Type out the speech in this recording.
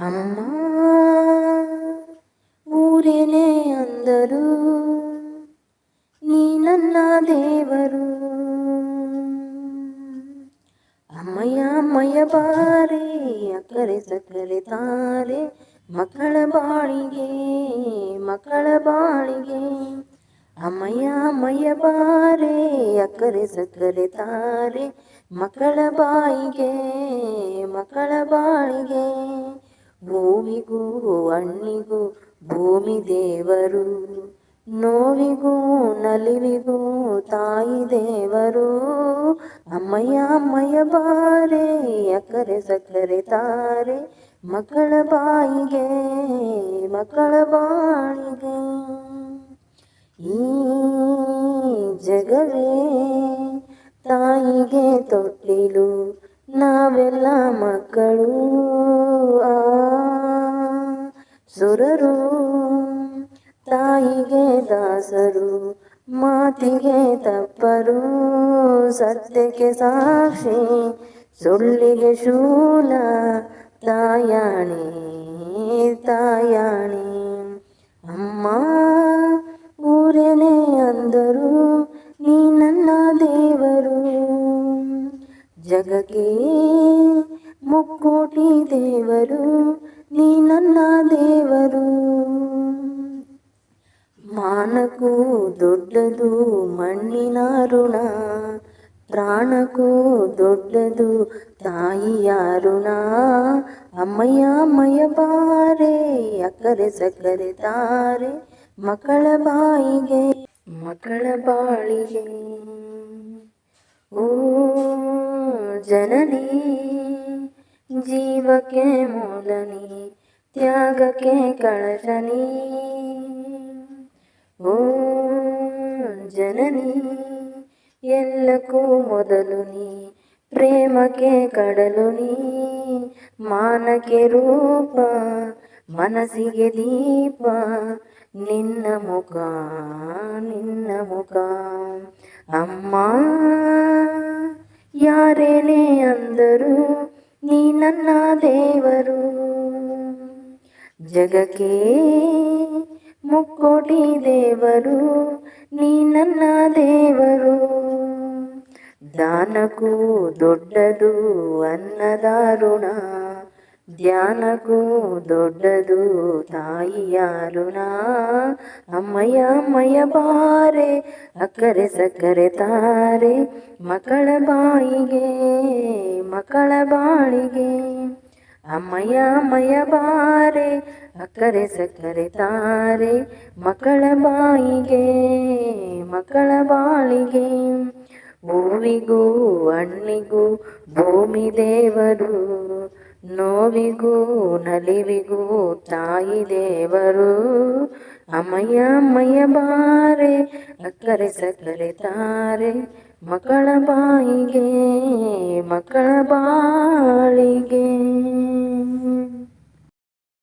ಅಮ್ಮ, ಊರಿನೇ ಅಂದರು. ನೀ ನನ್ನ ದೇವರು. ಅಮ್ಮಯ್ಯ ಅಮ್ಮಯ್ಯ ಬಾರೆ, ಅಕ್ಕರೆ, ಸಕ್ಕರೆ ತಾರೆ, ಮಕ್ಕಳ ಬಾಳಿಗೆ ಮಕ್ಕಳ ಬಾಳಿಗೆ. ಅಮ್ಮಯ್ಯ ಅಮ್ಮಯ್ಯ ಬಾರೆ, ಅಕ್ಕರೆ, ಸಕ್ಕರೆ ತಾರೆ, ಮಕ್ಕಳ ಬಾಯಿಗೆ, ಮಕ್ಕಳ ಬಾಳಿಗೆ. ಹೂವಿಗೂ ಅಣ್ಣಿಗೂ ಭೂಮಿ ದೇವರು. ನೋವಿಗೂ, ನಲಿವಿಗೂ, ತಾಯಿ ದೇವರು. ಅಮ್ಮಯ್ಯ ಅಮ್ಮಯ್ಯ ಬಾರೆ, ಅಕ್ಕರೆ, ಸಕ್ಕರೆ ತಾರೆ. ಮಕ್ಕಳ ಬಾಯಿಗೆ, ಮಕ್ಕಳ ಬಾಳಿಗೆ. ಈ ಜಗವೇ ತಾಯಿಗೆ ತೊಟ್ಟಿಲು, ನಾವೆಲ್ಲ ಮಕ್ಕಳು. ಸುರರು, ತಾಯಿಗೆ ದಾಸರು, ಮಾತಿಗೆ ತಪ್ಪರು, ಸತ್ಯಕ್ಕೆ ಸಾಕ್ಷಿ, ಸುಳ್ಳಿಗೆ ಶೂಲ, ತಾಯಾಣಿ ತಾಯಾಣಿ. ಅಮ್ಮ, ಊರೇನೆ ಅಂದರು, ನೀ ನನ್ನ ದೇವರು. ಜಗಕ್ಕೆ ಮುಕ್ಕೋಟಿ ದೇವರು ನೀ ನನ್ನ ದೇವರು. ಮಾನಕ್ಕೂ ದೊಡ್ಡದು ಮಣ್ಣಿನ ಋಣ ಪ್ರಾಣಕ್ಕೂ ದೊಡ್ಡದು ತಾಯಿಯ ಋಣ. ಅಮ್ಮಯ್ಯ ಅಮ್ಮಯ್ಯ ಬಾರೆ, ಅಕ್ಕರೆ ಸಕ್ಕರೆ ತಾರೆ, ಮಕ್ಕಳ ಬಾಯಿಗೆ, ಮಕ್ಕಳ ಬಾಳಿಗೆ. ಓ, ಜನನಿ. ಜೀವಕ್ಕೆ ಮೂಲನಿ, ತ್ಯಾಗಕ್ಕೆ ಕಳಶನಿ ಓ ಜನನಿ, ಎಲ್ಲಕ್ಕೂ ಮೊದಲು ನೀ, ಪ್ರೇಮಕ್ಕೆ ಕಡಲು ನೀ, ಮಾನಕ್ಕೆ ರೂಪ, ಮನಸ್ಸಿಗೆ ದೀಪ, ನಿನ್ನ ಮುಖ ನಿನ್ನ ಮುಖ. ಅಮ್ಮ, ಯಾರೇನೇ ಅಂದರು? ನನ್ನ ದೇವರು. ಜಗಕ್ಕೆ ಮುಕ್ಕೋಟಿ ದೇವರು ನೀ ನನ್ನ ದೇವರು. ದಾನಕ್ಕೂ ದೊಡ್ಡದು ಅನ್ನದಾರುಣ. ಧ್ಯಾನಕ್ಕೂ ದೊಡ್ಡದು ತಾಯಿಯ ಋಣ ಅಮ್ಮಯ್ಯ ಅಮ್ಮಯ್ಯ ಬಾರೆ, ಅಕ್ಕರೆ, ಸಕ್ಕರೆ ತಾರೆ. ಮಕ್ಕಳ ಬಾಯಿಗೆ, ಮಕ್ಕಳ ಬಾಳಿಗೆ. ಅಮ್ಮಯ್ಯ ಅಮ್ಮಯ್ಯ ಬಾರೆ, ಅಕ್ಕರೆ, ಸಕ್ಕರೆ ತಾರೆ. ಮಕ್ಕಳ ಬಾಯಿಗೆ, ಮಕ್ಕಳ ಬಾಳಿಗೆ. ಹೂವಿಗೂ, ಹಣ್ಣಿಗೂ ಭೂಮಿ ದೇವರು. ನೋವಿಗೂ ನಲಿವಿಗೂ ತಾಯಿ ದೇವರು. ಅಮ್ಮಯ್ಯ ಅಮ್ಮಯ್ಯ ಬಾರೆ ಅಕ್ಕರೆ ಸಕ್ಕರೆ ತಾರೆ ಮಕ್ಕಳ ಬಾಯಿಗೆ ಮಕ್ಕಳ ಬಾಳಿಗೆ.